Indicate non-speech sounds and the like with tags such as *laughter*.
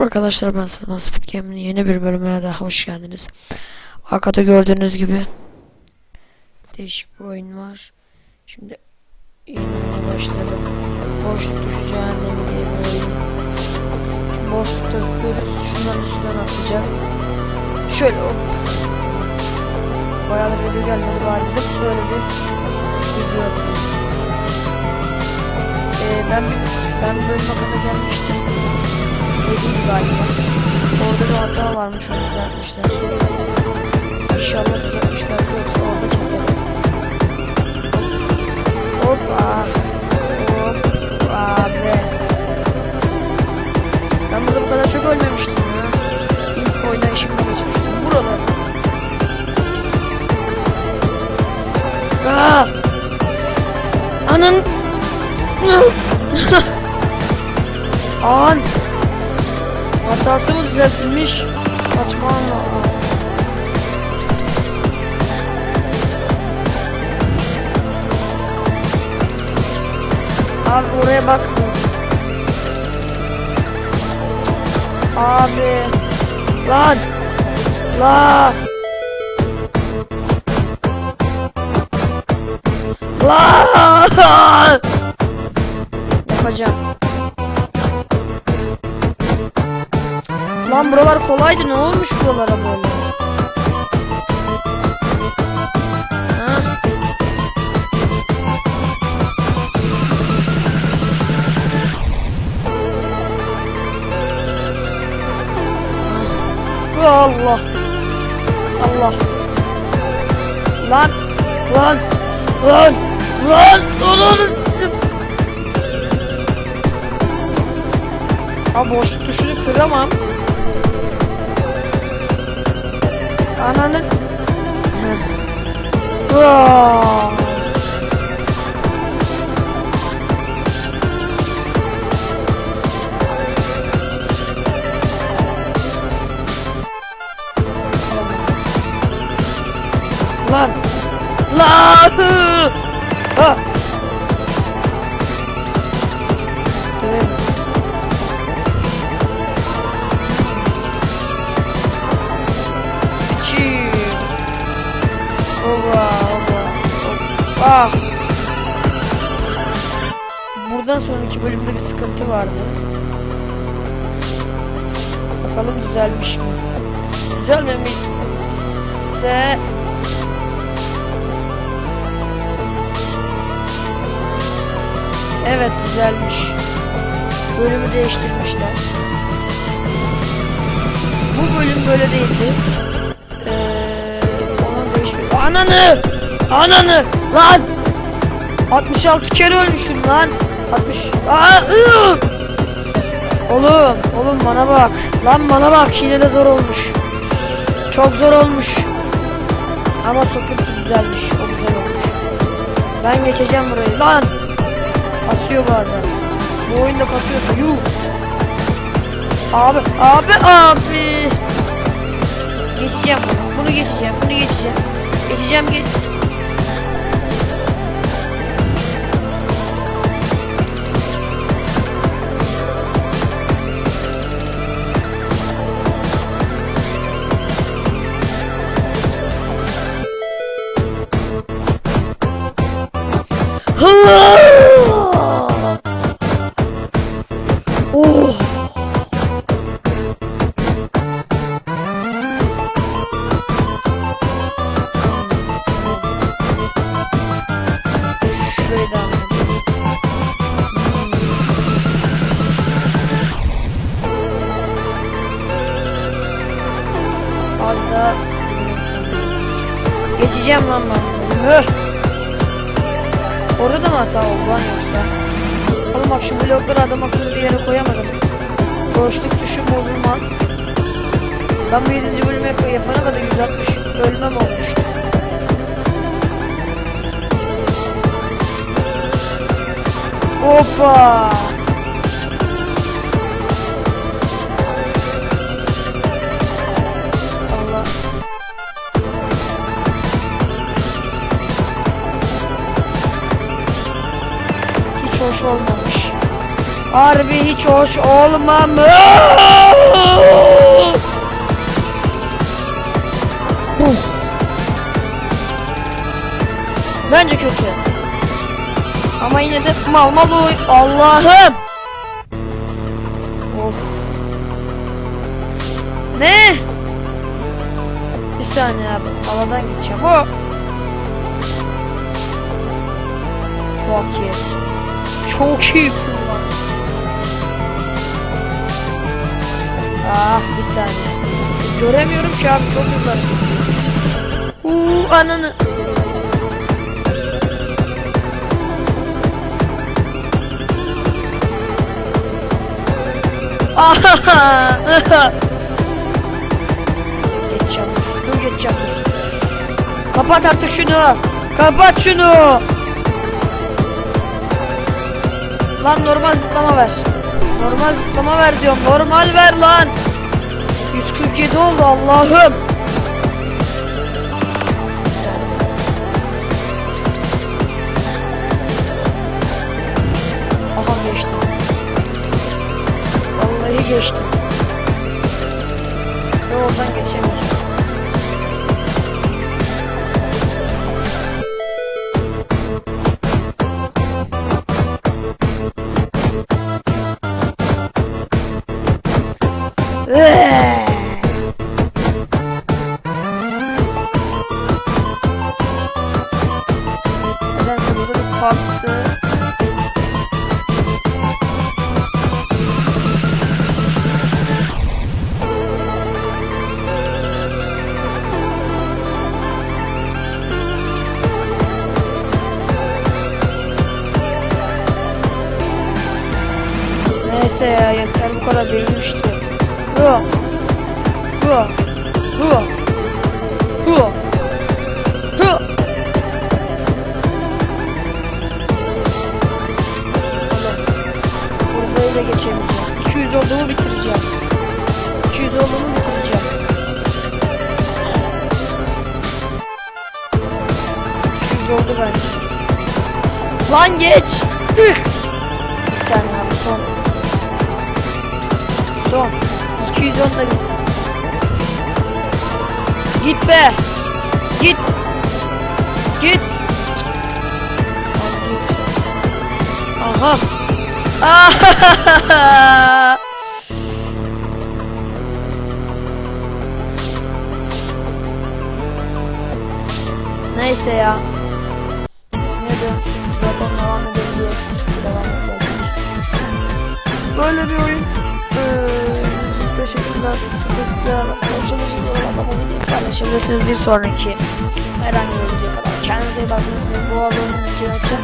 Arkadaşlar ben Sana Speed Game'in yeni bir bölümüne daha hoş geldiniz. Arkada gördüğünüz gibi değişik bir oyun var. Şimdi başlayalım. Boşluk cehennemi diye bir oyun. Şimdi boşlukta zıplıyoruz. Şundan üstünden atlayacağız. Şöyle hop. Bayağı da video gelmedi bari dedim. Böyle bir video atayım. Ee, ben ben bölüme kadar gelmiştim. 7'ydi galiba. Orada bir hata varmış onu düzeltmişler. İnşallah düzeltmişler yoksa orada keserim. Hop. Hoppa. Hop. Abi. Ben burada bu kadar çok ölmemiştim mı düzeltilmiş? Saçma ama. Abi oraya bakmıyor. Abi. Lan. La. La. Yapacağım. Lan buralar kolaydı ne olmuş buralara böyle? Ha? Ah. Allah. Allah. Lan. Lan. Lan. Lan. Ananı Abi boşluk tuşunu kıramam. Ananı... Lan! Lan! Ah. Buradan sonraki bölümde bir sıkıntı vardı. Bakalım düzelmiş mi? Düzelmemişse Evet düzelmiş. Bölümü değiştirmişler. Bu bölüm böyle değildi. Ee, onun değişmiş. Ananı! Ananı! Lan! 66 kere ölmüşüm lan. 60. Aa! ıı! Oğlum, oğlum bana bak. Lan bana bak yine de zor olmuş. Çok zor olmuş. Ama sokutu düzelmiş. O güzel olmuş. Ben geçeceğim burayı. Lan! Kasıyor bazen. Bu oyunda kasıyorsa yuh. Abi, abi, abi. Geçeceğim bunu. Bunu geçeceğim. Bunu geçeceğim. Geçeceğim ge Geçeceğim lan ben. Müh. Orada da mı hata oldu lan yoksa? Oğlum bak şu blokları adam akıllı bir yere koyamadınız. Boşluk tuşu bozulmaz. Ben bu 7. bölüme yapana kadar 160 ölmem olmuştu. Hoppa! Hoş olmamış. Harbi hiç hoş olmamış. Bence kötü. Ama yine de mal mal oy. Allah'ım. Of. Ne? Bir saniye abi. Havadan gideceğim. O. Fuck yes. Çok iyi kullan. Ah bir saniye. Göremiyorum ki abi çok hızlı hareket ediyor. Uuu ananı. *laughs* Geçeceğim dur. Dur geçeceğim dur. Kapat artık şunu. Kapat şunu. Lan normal zıplama ver. Normal zıplama ver diyorum. Normal ver lan. 147 oldu Allah'ım. Aha geçtim. Vallahi geçtim. Neyse ya yeter bu kadar değilmişti. Hı. Hı. Hı. Hı. Hı. Burayı da geçemeyeceğim. 200 olduğumu bitireceğim. 200 olduğumu bitireceğim. 200 oldu bence. Lan geç. Üh. Son. 210 da bitsin. Git be. Git. Git. Git. Aha. Aha. *laughs* Neyse ya. De zaten devam edebiliyoruz. Devam edebiliyoruz. Böyle bir oyun. Ee, teşekkürler. Teşekkürler. Hoşçakalın. Paylaşabilirsiniz bir sonraki herhangi bir video kadar. Kendinize iyi bakın. Bu arada onun linkini açın.